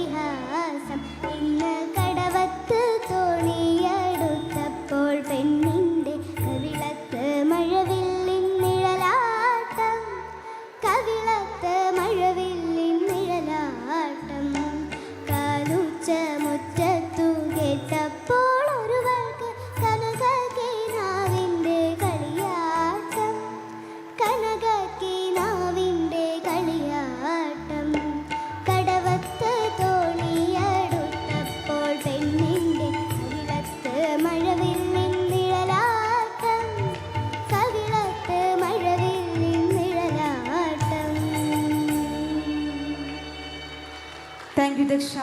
فيها thank you Daksha